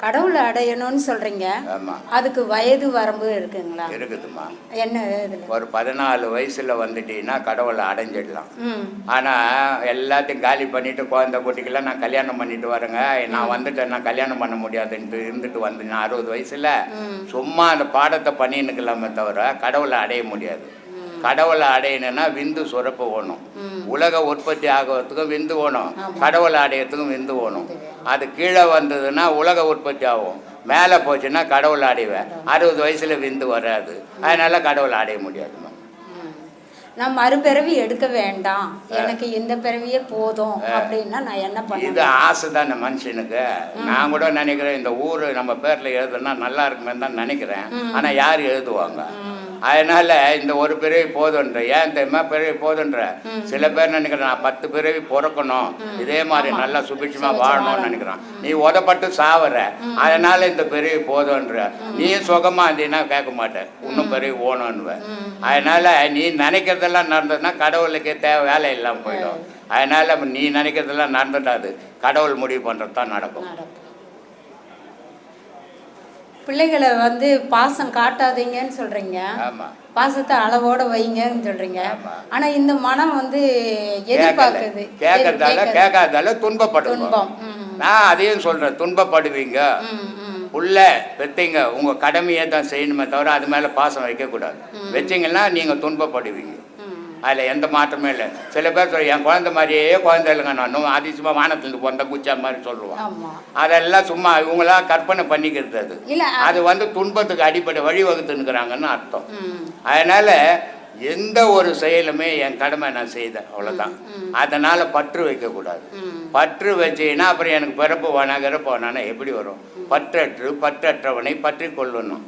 கடவுளை அடையணும்னு சொல்றீங்க. அதுக்கு வயது வரம்பு இருக்குங்களா? இருக்குதும்மா. என்ன ஒரு பதினாலு வயசில் வந்துட்டீங்கன்னா கடவுளை அடைஞ்சிடலாம். ம். ஆனால் எல்லாத்தையும் காலி பண்ணிட்டு குழந்தை குட்டிக்கெல்லாம் நான் கல்யாணம் பண்ணிட்டு வரேங்க. நான் வந்துட்டேன் நான் கல்யாணம் பண்ண முடியாதுன்ட்டு இருந்துட்டு வந்து நான் அறுபது வயசில். சும்மா அந்த பாடத்தை பண்ணின்னுக்கலாமே தவிர கடவுளை அடைய முடியாது. கடவுளை அடையணும்னா விந்து சுரப்பு வேணும் உலக உற்பத்தி ஆகிறதுக்கும் விந்து வேணும் கடவுளை அடையிறதுக்கும் விந்து வேணும். அது கீழே வந்ததுன்னா உலக உற்பத்தி ஆகும். மேலே போச்சுன்னா கடவுளை அடைவேன். அறுபது வயசில் விந்து வராது. அதனால கடவுளை அடைய முடியாதுமா ம். நான் மறுபிறவி எடுக்க வேண்டாம். எனக்கு இந்த பிறவியே போதும் அப்படின்னா நான் என்ன இது பண்ணணும் ஆசை தானே மனுஷனுக்கு. நான் கூட நினைக்கிறேன் இந்த ஊர் நம்ம பேரில் எழுதுனா நல்லா இருக்குமே தான் நினைக்கிறேன். ஆனால் யார் எழுதுவாங்க? அதனால இந்த ஒரு பிறவி போதுன்ற ஏன் தெரியுமா? பிறவி போதுன்ற. சில பேர் நினைக்கிறேன் நான் பத்து பிறவி பிறக்கணும். இதே மாதிரி நல்லா சுபிட்சமா வாழணும்னு நினைக்கிறான். நீ உதப்பட்டு சாவற. அதனால இந்த பிறவி போதுன்ற. நீ சுகமா இருந்தீங்கன்னா கேட்க மாட்டேன். இன்னும் பிறவி ஓணுன்னுவ அதனால நீ நினைக்கிறதெல்லாம் நடந்ததுன்னா கடவுளுக்கு தேவை வேலை இல்லாமல் போயிடும். அதனால நீ நினைக்கிறதெல்லாம் நடந்துட்டாது கடவுள் முடிவு பண்ணுறது தான் நடக்கும். பிள்ளைகளை வந்து பாசம் காட்டாதீங்கன்னு சொல்றீங்க. பாசத்தை அளவோட வைங்கன்னு சொல்றீங்க. ஆனா இந்த மனம் வந்து எதிர்பார்க்குது. கேட்கறதால கேட்கறது. கேட்காதால துன்பப்படுவோம். துன்பம். நான் அதையும் சொல்றேன். துன்பப்படுவீங்க. புள்ள பெத்தீங்க உங்க கடமையை தான் செய்யணுமே தவிர அது மேல பாசம் வைக்கக்கூடாது. வச்சீங்கன்னா நீங்க துன்பப்படுவீங்க. அதில் எந்த மாற்றமே இல்லை. சில பேர் சொல்ல என் குழந்தை மாதிரியே குழந்தை இல்லைங்க நான். அதிசயமாக வானத்துலேருந்து பிறந்த குச்சா மாதிரி சொல்லுவான் அதெல்லாம் சும்மா இவங்களா கற்பனை பண்ணிக்கிறது அது. அது வந்து துன்பத்துக்கு அடிப்படை வழிவகுத்துனுக்குறாங்கன்னு அர்த்தம். அதனால எந்த ஒரு செயலுமே என் கடமை நான் செய்தேன். அவ்வளோதான் அதனால பற்று வைக்கக்கூடாது. பற்று வச்சீங்கன்னா அப்புறம் எனக்கு பிறப்பு வேணா கிறப்பு வேணான்னா எப்படி வரும்? பற்றற்று பற்றற்றவனை பற்றி கொள்ளணும்.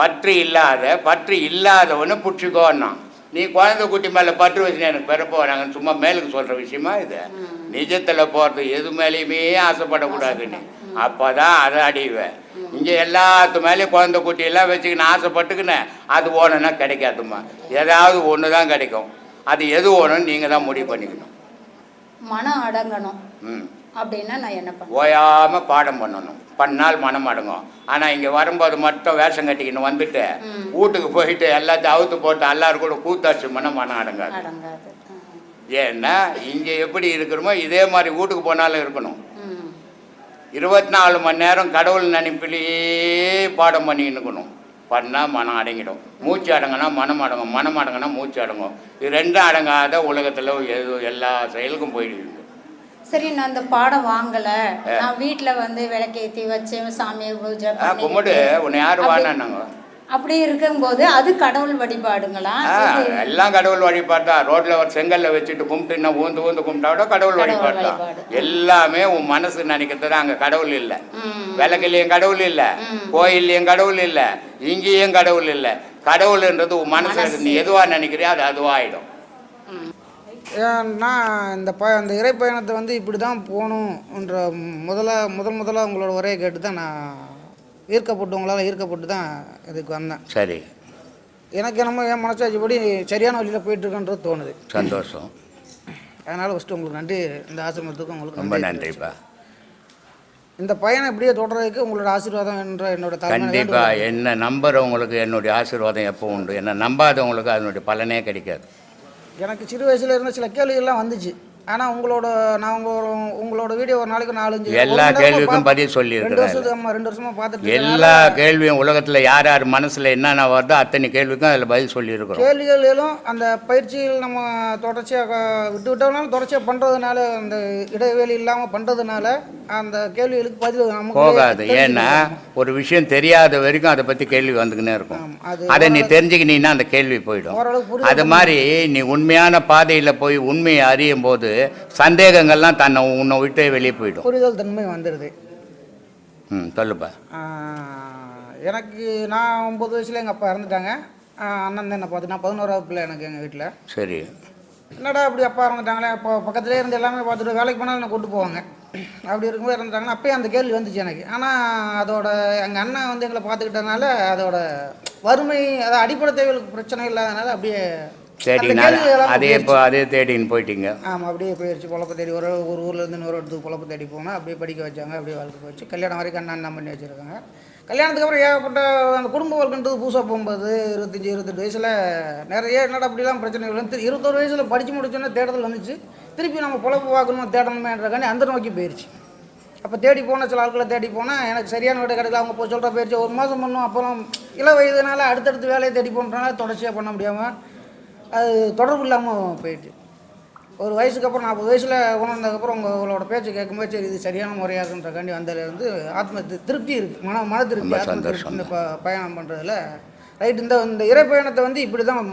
பற்று இல்லாத பற்று இல்லாதவனை புடிச்சுக்கோன்னா நீ குழந்தை குட்டி மேலே பற்று வச்சு எனக்கு பிறப்பு வராங்கன்னு சும்மா மேலுக்கு சொல்கிற விஷயமா இது? நிஜத்தில் போகிறது எது மேலேயுமே ஆசைப்படக்கூடாது. நீ அப்போ தான் அதை அடைவேன் இங்கே எல்லாத்து மேலேயும் குழந்தை குட்டியெல்லாம் வச்சுக்கின்னு ஆசைப்பட்டுக்கினேன். அது ஓணுன்னா கிடைக்காதும்மா. ஏதாவது ஒன்று தான் கிடைக்கும். அது எது ஓணுன்னு நீங்கள் தான் முடிவு பண்ணிக்கணும். மனம் அடங்கணும். ம். அப்படின்னா நான் என்ன பண்ணுவேன்? ஓயாமல் பாடம் பண்ணணும். பண்ணால் மனம் அடங்கும். ஆனால் இங்கே வரும்போது மட்டும் வேஷம் கட்டிக்கின்னு வந்துட்டு வீட்டுக்கு போயிட்டு எல்லாத்தையும் அவுத்து போட்டு எல்லாரும் கூட கூத்தாச்சு மனம் மனம் அடங்காது. ஏன்னா இங்கே எப்படி இருக்கிறோமோ இதே மாதிரி வீட்டுக்கு போனாலும் இருக்கணும். இருபத்தி நாலு மணி நேரம் கடவுள் நினைப்பிலேயே பாடம் பண்ணிக்கின்னு இருக்கணும். பண்ணால் மனம் அடங்கிடும். மூச்சு அடங்கினா மனம் அடங்கும். மனம் அடங்கினா மூச்சு அடங்கும். இது ரெண்டும் அடங்காத உலகத்தில் எது எல்லா செயலுக்கும் போயிடுவீங்க சரி நான் அந்த பாடம் வாங்கல. நான் வீட்ல வந்து விளக்கேத்தி வச்சு சாமியை பூஜை கும்பிடு. உன்னை யார் அப்படி- வானாங்க அப்படி இருக்கும்போது அது கடவுள் வழிபாடுங்களா? எல்லாம் கடவுள் வழிபாடு தான். ரோட்ல ஒரு செங்கல்ல வச்சுட்டு கும்பிட்டு ஊந்து ஊந்து கும்பிட்டா கூட கடவுள் வழிபாடு தான். எல்லாமே உன் மனசு நினைக்கிறது தான் அங்க கடவுள் இல்லை. விளக்குலையும் கடவுள் இல்லை. கோயில்லையும் கடவுள் இல்லை. இங்கேயும் கடவுள் இல்லை. கடவுள்ன்றது உன் மனசு. நீ எதுவா நினைக்கிறியோ அது அதுவாயிடும். ஏன்னா இந்த ப இந்த இறை பயணத்தை வந்து இப்படி தான் போகணுன்ற முதல்ல முதல் முதல்ல உங்களோட உரையை கேட்டு தான் நான் ஈர்க்கப்பட்டு உங்களால் ஈர்க்கப்பட்டு தான் இதுக்கு வந்தேன். சரி. எனக்கு என்னமோ என் மனசாட்சிப்படி சரியான வழியில் போயிட்டுருக்கன்றது தோணுது. சந்தோஷம். அதனால் ஃபஸ்ட்டு உங்களுக்கு நன்றி இந்த ஆசிரமத்துக்கு உங்களுக்கு ரொம்ப நன்றி நன்றிப்பா. இந்த பயணம் இப்படியே தொடர்றதுக்கு உங்களோட ஆசீர்வாதம் என்ற என்னோட தலைமையான கண்டிப்பா. வேண்டுகோள். என்ன நம்புறவங்களுக்கு என்னுடைய ஆசீர்வாதம் எப்போ உண்டு. என்ன நம்பாதவங்களுக்கு அதனுடைய பலனே கிடைக்காது. எனக்கு சிறு வயசில் இருந்த சில கேள்விகள்லாம் வந்துச்சு. ஆனால் உங்களோட நான் உங்களோட உங்களோட வீடியோ ஒரு நாளைக்கு நாலஞ்சு எல்லா கேள்விக்கும் பதில் சொல்லியிருக்கிறேன் ரெண்டு வருஷத்துக்கு ரெண்டு வருஷமா பார்த்துட்டு எல்லா கேள்வியும் உலகத்தில் யார் யார் மனசில் என்னென்ன வருதோ அத்தனை கேள்விக்கும் அதில் பதில் சொல்லியிருக்கிறோம். கேள்விகளிலும் அந்த பயிற்சிகள் நம்ம தொடர்ச்சியாக விட்டு விட்டோம்னாலும் தொடர்ச்சியாக பண்ணுறதுனால அந்த இடைவெளி இல்லாமல் பண்ணுறதுனால அந்த கேள்விகளுக்கு பதில் போகாது. ஏன்னா ஒரு விஷயம் தெரியாத வரைக்கும் அதை பற்றி கேள்வி வந்துக்கினே இருக்கும். அது நீ தெரிஞ்சுக்கினீன்னா அந்த கேள்வி போயிடும். அது மாதிரி நீ உண்மையான பாதையில் போய் உண்மையை அறியும் போது சந்தேகங்கள்லாம் தன்னை உன்னை விட்டு வெளியே போயிடும். புரிதல் தன்மை வந்துடுது ம் சொல்லுப்பா. எனக்கு நான் ஒம்பது வயசுல எங்கள் அப்பா இறந்துட்டாங்க. அண்ணன் தான் என்ன பார்த்து நான் பதினோராவது பிள்ளை எனக்கு எங்கள் வீட்டில் சரி. என்னடா அப்படி அப்பா இறந்துட்டாங்களே இப்போ பக்கத்துலேயே இருந்து எல்லாமே பார்த்துட்டு வேலைக்கு போனாலும் என்னை கூட்டு போவாங்க. அப்படி இருக்கும்போது இறந்துட்டாங்கன்னா அப்பயே அந்த கேள்வி வந்துச்சு எனக்கு. ஆனால் அதோட எங்கள் அண்ணன் வந்து எங்களை பார்த்துக்கிட்டதுனால அதோட வறுமை அது அடிப்படை தேவைகளுக்கு பிரச்சனை இல்லாதனால அப்படியே தேடி அந்த நான் கேள்விகளெல்லாம் அதே இப்போ அதே தேடின்னு போயிட்டீங்க. ஆமாம் அப்படியே போயிடுச்சு குழப்ப தேடி ஒரு ஒரு ஊர்லேருந்து இன்னொரு இடத்துக்கு குழப்ப தேடி போனால் அப்படியே படிக்க வச்சாங்க அப்படியே வாழ்க்கை போச்சு. கல்யாணம் வரைக்கும் அண்ணா அண்ணா பண்ணி வச்சுருக்காங்க. கல்யாணத்துக்கு அப்புறம் ஏகப்பட்ட அந்த குடும்ப வாழ்க்கைன்றது புதுசாக போகும்போது இருபத்தஞ்சி இருபத்தெட்டு வயசில் நிறைய என்னடா அப்படிலாம் பிரச்சனைகள் வந்து இருபத்தொரு வயசில் படித்து முடிச்சோன்னே தேடுதல் வந்துச்சு. திருப்பி நம்ம பொழப்பு பார்க்கணும் தேடணுமேன்றக்காண்டி அந்த நோக்கி போயிடுச்சு அப்போ தேடி போன சில ஆட்களை தேடி போனால் எனக்கு சரியான வீடு கிடைக்கல. அவங்க போய் சொல்கிற போயிடுச்சு ஒரு மாதம் பண்ணோம் அப்புறம் இள வயதுனால அடுத்தடுத்து வேலையை தேடி போன்றனால தொடர்ச்சியாக பண்ண முடியாமல் அது தொடர்பு இல்லாமல் போயிடுச்சு ஒரு வயசுக்கு அப்புறம் நாற்பது வயசில் உணர்ந்ததுக்கப்புறம் உங்க- உங்களோட பேச்சு கேட்கும்போது சரி இது சரியான முறையாக இருக்குன்றக்காண்டி வந்ததுல வந்து ஆத்ம திரு- திருப்தி இருக்குது மன மன திருப்தி ஆத்ம திருப்தி. இந்த பயணம் பண்ணுறதுல ரைட் இந்த இந்த இறை பயணத்தை வந்து இப்படி தான்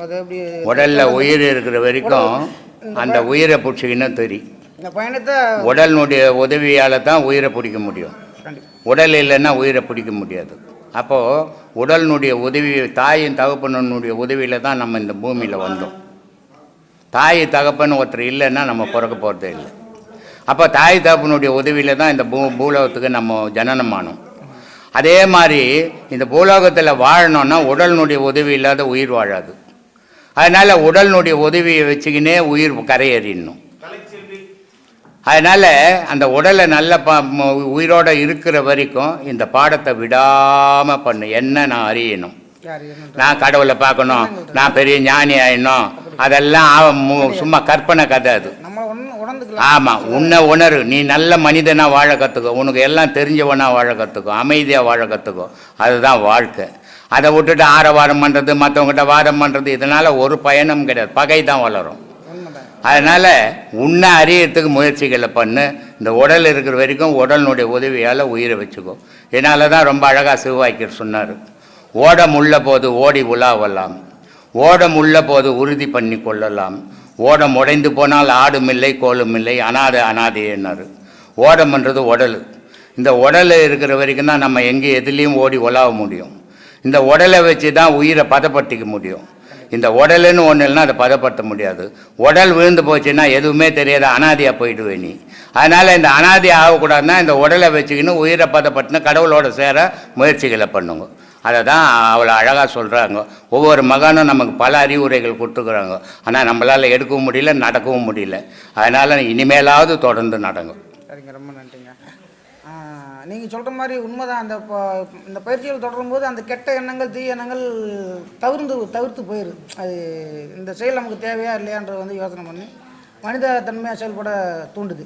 அது எப்படி உடல்ல உயிர் இருக்கிற வரைக்கும் அந்த உயிரை பிடிச்சிக்கின்னு தெரியும் இந்த பயணத்தை உடலினுடைய உதவியால் தான் உயிரை பிடிக்க முடியும். உடல் இல்லைன்னா உயிரை பிடிக்க முடியாது. அப்போது உடலினுடைய உதவி தாயின் தகப்பனுடைய உதவியில் தான் நம்ம இந்த பூமியில் வந்தோம். தாய் தகப்பன் ஒருத்தர் இல்லைன்னா நம்ம பிறக்க போகிறது இல்லை. அப்போ தாய் தகப்பனுடைய உதவியில் தான் இந்த பூ பூலோகத்துக்கு நம்ம ஜனனமானோம். அதே மாதிரி இந்த பூலோகத்தில் வாழணும்னா உடலினுடைய உதவி இல்லாத உயிர் வாழாது. அதனால் உடலினுடைய உதவியை வச்சுக்கினே உயிர் கரையேறிடணும். அதனால் அந்த உடலை நல்ல ப உயிரோட இருக்கிற வரைக்கும் இந்த பாடத்தை விடாமல் பண்ணு. என்ன நான் அறியணும்? நான் கடவுளை பார்க்கணும். நான் பெரிய ஞானி ஆயிடணும். அதெல்லாம் சும்மா கற்பனை கதை அது. ஆமாம் உன்னை உணரு. நீ நல்ல மனிதனா வாழ கற்றுக்கோ உனக்கு எல்லாம் தெரிஞ்சவனா வாழ கற்றுக்கோ அமைதியாக வாழ கற்றுக்கோ அதுதான் வாழ்க்கை. அதை விட்டுட்டு ஆரவாரம் பண்ணுறது மற்றவங்ககிட்ட வாரம் பண்ணுறது இதனால் ஒரு பயனும் கிடையாது. பகை தான் வளரும். அதனால் உன்னை அறியறதுக்கு முயற்சிகளை பண்ணு. இந்த உடல் இருக்கிற வரைக்கும் உடலினுடைய உதவியால் உயிரை வச்சுக்கோ. இதனால தான் ரொம்ப அழகாக சிவவாய்க்கர் சொன்னார். ஓடம் உள்ள போது ஓடி உலாவலாம். ஓடம் உள்ள போது உறுதி பண்ணி கொள்ளலாம். ஓடம் உடைந்து போனால் ஆடும் இல்லை கோலும் இல்லை அனாதை அனாதைன்னாரு ஓடம்ன்றது உடல். இந்த உடல் இருக்கிற வரைக்கும் தான் நம்ம எங்கே எதுலேயும் ஓடி உலாவ முடியும். இந்த உடலை வச்சு தான் உயிரை பதப்படுத்திக்க முடியும். இந்த உடலுன்னு ஒன்று இல்லைன்னா அதை பதப்படுத்த முடியாது. உடல் விழுந்து போச்சுன்னா எதுவுமே தெரியாது அனாதியாக போயிடுவே நீ. அதனால் இந்த அனாதி ஆகக்கூடாதுன்னா இந்த உடலை வச்சுக்கின்னு உயிரை பதப்படுத்தினா கடவுளோட சேர முயற்சிகளை பண்ணுங்க. அதை தான் அவ்வளோ அழகாக சொல்கிறாங்க ஒவ்வொரு மகானும் நமக்கு பல அறிவுரைகள் கொடுத்துக்கிறாங்க. ஆனால் நம்மளால் எடுக்கவும் முடியல நடக்கவும் முடியல. அதனால் இனிமேலாவது தொடர்ந்து நடங்கும் சரிங்க ரொம்ப நன்றிங்க. நீங்கள் சொல்கிற மாதிரி உண்மைதான். அந்த ப- இந்த பயிற்சிகள் தொடரும்போது அந்த கெட்ட எண்ணங்கள் தீய எண்ணங்கள் தவிர்ந்து தவிர்த்து போயிடுது அது இந்த செயல் நமக்கு தேவையா இல்லையான்றத வந்து யோசனை பண்ணி மனித தன்மையாக செயல்பட தூண்டுது.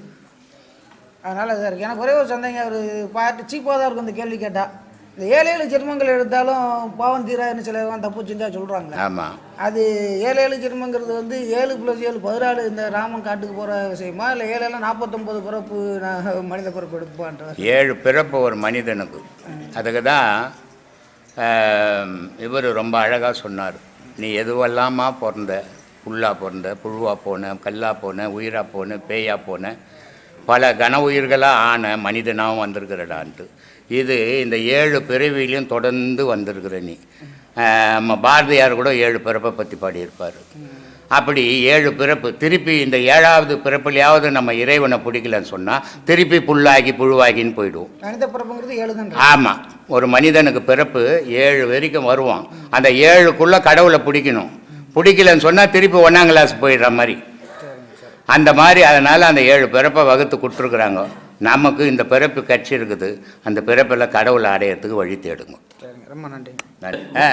அதனால் இதாக இருக்குது எனக்கு ஒரே ஒரு சந்தேகம் அவர் பார்த்து சீப்பாக தான் இருக்கும் இந்த கேள்வி கேட்டால் இந்த ஏழு ஏழு ஜென்மங்கள் எடுத்தாலும் பாவம் தீராதுன்னு சிலவன் தப்பு செஞ்சா சொல்கிறாங்க ஆமாம் அது ஏழு ஏழு ஜென்மங்கிறது வந்து ஏழு ப்ளஸ் ஏழு பதினாலு இந்த ராமன் காட்டுக்கு போகிற விஷயமா? இல்லை ஏழு ஏழு நாற்பத்தொம்பது பிறப்பு நான் மனித பிறப்பு எடுப்பான்ற ஏழு பிறப்பு ஒரு மனிதனுக்கு. அதுக்கு தான் இவர் ரொம்ப அழகாக சொன்னார். நீ எதுவெல்லாமா பிறந்த? புல்லா பிறந்த புழுவா போன கல்லா போன உயிரா போன பேயா போன பல கன உயிர்களாக ஆன மனிதனாகவும் வந்திருக்கிறடான்ட்டு. இது இந்த ஏழு பிறவிலையும் தொடர்ந்து வந்திருக்கிற நீ. நம்ம பாரதியார் கூட ஏழு பிறப்பை பற்றி பாடியிருப்பார். அப்படி ஏழு பிறப்பு திருப்பி இந்த ஏழாவது பிறப்புலையாவது நம்ம இறைவனை பிடிக்கலன்னு சொன்னால் திருப்பி புல்லாகி புழுவாகின்னு போயிடுவோம். மனித பிறப்புங்கிறது ஏழு தான் ஆமாம் ஒரு மனிதனுக்கு பிறப்பு ஏழு வரைக்கும் வருவான். அந்த ஏழுக்குள்ளே கடவுளை பிடிக்கணும். பிடிக்கலன்னு சொன்னால் திருப்பி ஒன்றாம் கிளாஸ் போயிடுற மாதிரி. அந்த மாதிரி அதனால் அந்த ஏழு பிறப்பை வகுத்து கொடுத்துருக்குறாங்க. நமக்கு இந்த பிறப்பு கட்சி இருக்குது. அந்த பிறப்பில் கடவுளை அடையிறதுக்கு வழி தேடுங்க. ரொம்ப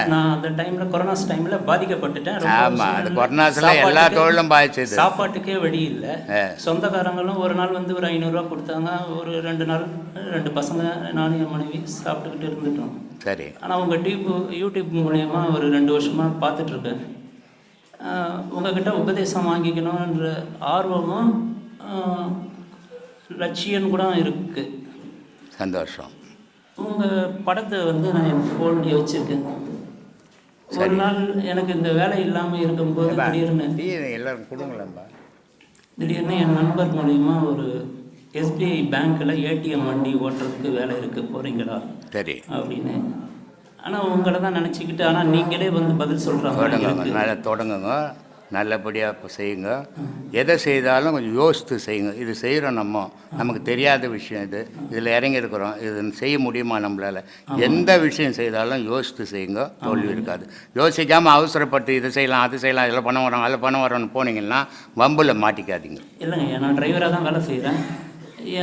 நான் அந்த டைம்ல கொரோனாஸ் டைம்ல பாதிக்கப்பட்டுட்டேன். ரொம்ப ஆமா, அது சூழ்நிலை. கொரோனாஸ்ல எல்லா சாப்பாட்டுக்கு- தொழிலும் பாதிச்சது. சாப்பாட்டுக்கே வழி இல்லை. சொந்தக்காரங்களும் ஒரு நாள் வந்து ஒரு ஐநூறுரூவா கொடுத்தாங்க. ஒரு ரெண்டு நாள் ரெண்டு பசங்க நானும் என் மனைவி சாப்பிட்டுக்கிட்டு இருந்துட்டோம். சரி. ஆனால் உங்கள் டியூப் யூடியூப் மூலயமா ஒரு ரெண்டு வருஷமாக பார்த்துட்ருக்கேன். உங்ககிட்ட உபதேசம் வாங்கிக்கணுன்ற ஆர்வமும் லட்சியம் கூட இருக்குது சந்தோஷம். உங்கள் படத்தை வந்து நான் என் ஃபோன்லேயே வச்சுருக்கேன். ஒரு நாள் எனக்கு இந்த வேலை இல்லாமல் இருக்கும்போது திடீர்னு எல்லாரும் கொடுங்களேன்பா. திடீர்னு என் நண்பர் மூலிமா ஒரு எஸ்பிஐ பேங்க்கில் ஏடிஎம் வண்டி ஓட்டுறதுக்கு வேலை இருக்குது போகிறீங்களா சரி. அப்படின்னு. ஆனால் உங்களை தான் நினச்சிக்கிட்டு ஆனால் நீங்களே வந்து பதில் சொல்கிறாங்க தொடங்குங்க. நல்லபடியாக இப்போ செய்யுங்க. எதை செய்தாலும் கொஞ்சம் யோசித்து செய்யுங்க. இது செய்கிறோம் நம்ம. நமக்கு தெரியாத விஷயம் இது. இதில் இறங்கியிருக்கிறோம். இது செய்ய முடியுமா நம்மளால்? எந்த விஷயம் செய்தாலும் யோசித்து செய்யுங்க. தோல்வி இருக்காது. யோசிக்காமல் அவசரப்பட்டு இதை செய்யலாம் அது செய்யலாம் இதில் பண்ண வரோம் அதில் பண்ண வரோம்னு போனீங்கன்னா வம்பில் மாட்டிக்காதீங்க. இல்லைங்க நான் டிரைவராக தான் வேலை செய்கிறேன்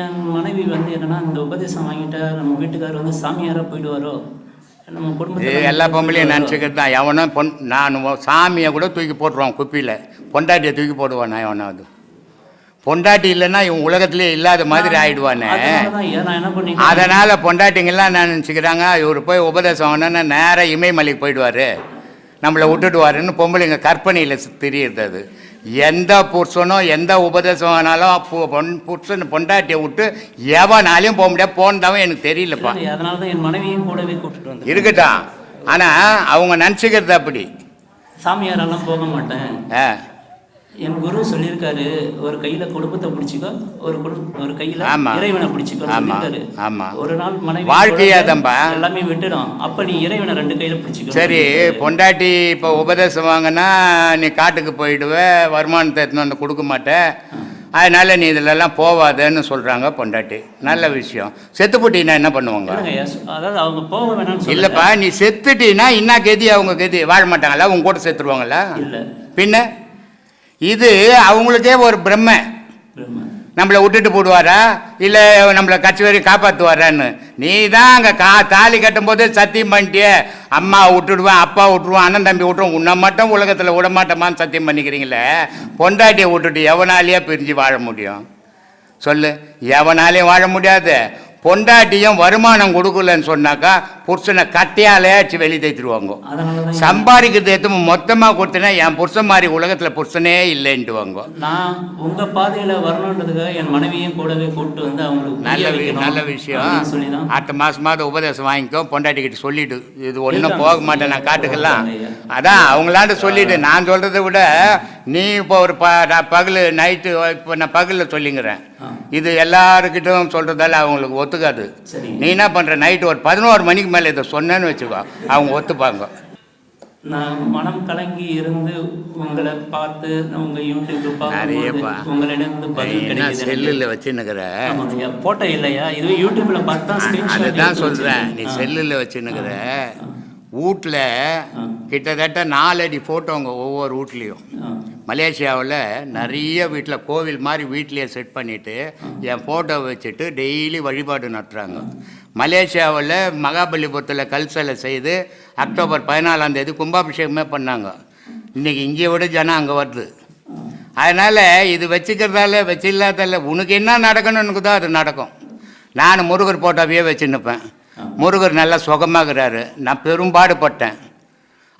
என் மனைவி வந்து என்னன்னா இந்த உபதேசம் வாங்கிட்டா நம்ம வீட்டுக்காரர் வந்து சாமியாராக போயிடுவாரோ? நம்ம குடும்பத்தில் எல்லா பொம்பளையும் நினச்சிக்கிட்டு தான். எவனும் பொன் நான் சாமியை கூட தூக்கி போட்டுருவான் குப்பியில். பொண்டாட்டியை தூக்கி போடுவான் நான் எவனாவது பொண்டாட்டி இல்லைன்னா இவன் உலகத்திலே இல்லாத மாதிரி ஆயிடுவானே? அதனால நான் பொண்டாட்டிங்கெல்லாம் என்ன நினச்சிக்கிறாங்க? இவர் போய் உபதேசம் வாங்கினா நேராக இமயமலைக்கு போயிடுவார். நம்மளை விட்டுடுவாருன்னு பொம்பளைங்க கற்பனையில் தெரியுது அது. எந்த புருஷனோ எந்த உபதேசம் ஆனாலும் பொ- பொன் புருஷன் பொண்டாட்டியை விட்டு எவனாலையும் போக முடியாது. போனதாவும் எனக்கு தெரியலப்பா. அதனால தான் என் மனைவியும் கூடவே கூப்பிட்டு வந்தேன் இருக்கட்டும். ஆனால் அவங்க நினச்சிக்கிறது அப்படி. சாமியாரெல்லாம் போக மாட்டேன். ஆ. என் குரு சொல்லியிருக்காரு ஒரு கையில குடும்பத்தை பிடிச்சிக்கோ ஒரு ஒரு கையில. இறைவனை பிடிச்சிக்கோ சொல்லியிருக்காரு. ஒரு நாள் மனைவி வாழ்க்கையே அதான்பா. எல்லாமே விட்டுடும். அப்ப நீ இறைவனை ரெண்டு கையில பிடிச்சிக்கோ சரி பொண்டாட்டி இப்போ உபதேசம் வாங்கினா நீ காட்டுக்கு போயிடுவ வருமானத்தை எடுத்துன்னு வந்து கொடுக்க மாட்ட. அதனால நீ இதிலெல்லாம் போவாதன்னு சொல்கிறாங்க பொண்டாட்டி. நல்ல விஷயம். செத்து போட்டீங்கன்னா என்ன பண்ணுவாங்க. அதாவது அவங்க போக சொல்லல. இல்லைப்பா நீ செத்துட்டீன்னா என்ன கதி? அவங்க கதி? வாழ மாட்டாங்களா? உங்க கூட செத்துருவாங்களா இல்ல. பின்ன? இது அவங்களுக்கே ஒரு பிரம்மை. நம்மளை விட்டுட்டு போடுவாரா? இல்லை நம்மளை கட்சி வரையும் காப்பாற்றுவாரான்னு நீ தான் அங்கே கா தாலி கட்டும்போது சத்தியம் பண்ணிட்டியே. அம்மா விட்டுடுவேன் அப்பா விட்டுருவான் அண்ணன் தம்பி விட்டுருவோம் உன்னை மட்டும் உலகத்தில் விட மாட்டோமான்னு சத்தியம் பண்ணிக்கிறீங்களே? பொண்டாட்டியை விட்டுட்டு எவனாலேயே பிரிஞ்சு வாழ முடியும்? சொல்லு. எவனாலையும் வாழ முடியாது. பொண்டாட்டியும் வருமானம் கொடுக்கலன்னு சொன்னாக்கா புருஷனை கட்டையாலே அடிச்சு வெளியே தைத்துருவாங்க சம்பாதிக்கிறது எதுவும் மொத்தமாக கொடுத்தனா என் புருஷன் மாதிரி உலகத்தில் புருஷனே இல்லைன்ட்டுவாங்க. நான் உங்க பாதையில வரணுன்றதுக்காக என் மனைவியும் கூடவே கூப்பிட்டு வந்து அவங்களுக்கு நல்ல நல்ல விஷயம். அடுத்த மாசமாவது உபதேசம் வாங்கிக்கோ பொண்டாட்டிக்கிட்ட சொல்லிட்டு இது ஒன்றும். போக மாட்டேன் நான் ஐயா. அதான் அவங்களாண்ட சொல்லிட்டு நான் சொல்றதை விட நீ இப்போ ஒரு ப நான் பகல் நைட்டு இப்போ நான் பகலில் சொல்லிங்கிறேன். இது எல்லாருக்கிட்டும் சொல்றதால அவங்களுக்கு ஒத்துக்காது. நீ என்ன பண்ற நைட்டு ஒரு பதினோரு மணிக்கு மேலே இதை சொன்னேன்னு வச்சுக்கோ அவங்க ஒத்துப்பாங்க நான் மனம் கலங்கி இருந்து உங்களை பார்த்து உங்க யூடியூப் பார்க்கும்போது நிறையப்பா. உங்களிடம் பதில் என்ன கிடைக்குது எனக்கு. செல்லில் வச்சுன்னுக்கிற ஆமாங்கய்யா போட்டோ இல்லையா இதுவே யூடியூப்ல பார்த்தா அதுதான் சொல்கிறேன் நீ. செல்லில் வச்சுன்னுக்கிற வீட்டில். கிட்டத்தட்ட நாலடி ஃபோட்டோங்க ஒவ்வொரு வீட்லேயும். மலேசியாவில் நிறைய வீட்டில் கோவில் மாதிரி வீட்லேயே செட் பண்ணிவிட்டு என் ஃபோட்டோ வச்சுட்டு டெய்லி வழிபாடு நடத்துகிறாங்க மலேசியாவில் மகாபலிபுரத்தில் கல் சிலை செய்து அக்டோபர் பதினாலாம் தேதி கும்பாபிஷேகமே பண்ணாங்க. இன்றைக்கி இங்கே விட ஜனம் அங்கே வருது. அதனால் இது வச்சுக்கிறதால வச்சு இல்லாதால உனக்கு என்ன நடக்கணும்னு தான் அது நடக்கும். நான் முருகர் போட்டோவையே வச்சு நிற்பேன் முருகர் நல்லா சுகமாகிறாரு. நான் பெரும்பாடுபட்டேன்.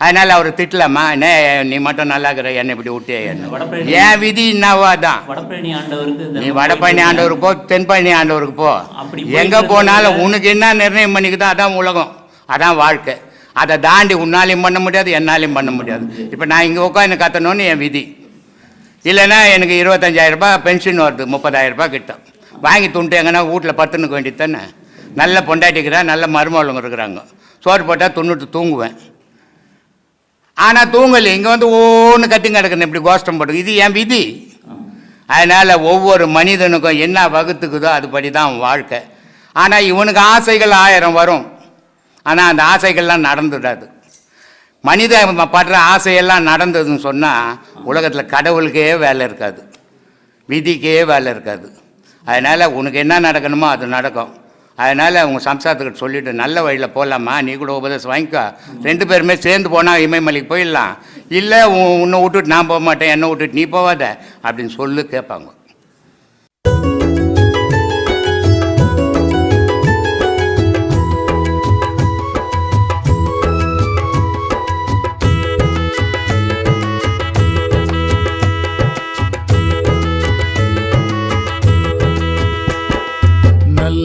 அதனால் அவர் திட்டலாமா என்ன நீ மட்டும் நல்லா இருக்கிற என்னை இப்படி விட்டே என் விதி என்னவோ அதான். நீ வடபழனி ஆண்டவருக்கு போ தென்பழனி ஆண்டவருக்கு போ. எங்கே போனாலும் உனக்கு என்ன நிர்ணயம் பண்ணிக்குதோ அதான் உலகம். அதான் வாழ்க்கை. அதை தாண்டி உன்னாலையும் பண்ண முடியாது என்னாலையும் பண்ண முடியாது. இப்போ நான் இங்கே உட்காந்து கத்தணும்னு என் விதி. இல்லைன்னா எனக்கு இருபத்தஞ்சாயிரம் ரூபாய் பென்ஷன் வருது முப்பதாயிரம் ரூபாய் கிட்ட. வாங்கி துண்டு எங்கன்னா வீட்டில் பத்துனுக்க வேண்டியது தானே. நல்ல பொண்டாட்டிக்கிறேன் நல்ல மருமகளுங்க இருக்கிறாங்க. சோறு போட்டால் துண்ணுட்டு தூங்குவேன். ஆனால் தூங்கலை. இங்கே வந்து ஒன்று கத்தி கிடக்குது. இப்படி கோஷ்டம் போட்டு. இது என் விதி. அதனால் ஒவ்வொரு மனிதனுக்கும் என்ன வகுத்துக்குதோ அதுபடி தான் வாழ்க்கை. ஆனால் இவனுக்கு ஆசைகள் ஆயிரம் வரும். ஆனால் அந்த ஆசைகள்லாம் நடந்துடாது. மனித படுற ஆசையெல்லாம் நடந்ததுன்னு சொன்னால் உலகத்தில் கடவுளுக்கே வேலை இருக்காது. விதிக்கே வேலை இருக்காது. அதனால் உனக்கு என்ன நடக்கணுமோ அது நடக்கும். அதனால் அவங்க சம்சாரத்துக்கிட்ட சொல்லிவிட்டு நல்ல வழியில் போகலாமா நீ கூட உபதேசம் வாங்கிக்கோ. ரெண்டு பேருமே சேர்ந்து போனால் இமயமலைக்கு போயிடலாம். இல்லை உன்னை விட்டுட்டு நான் போக மாட்டேன் என்னை விட்டுட்டு நீ போவாத அப்படின்னு சொல்லு கேட்பாங்க.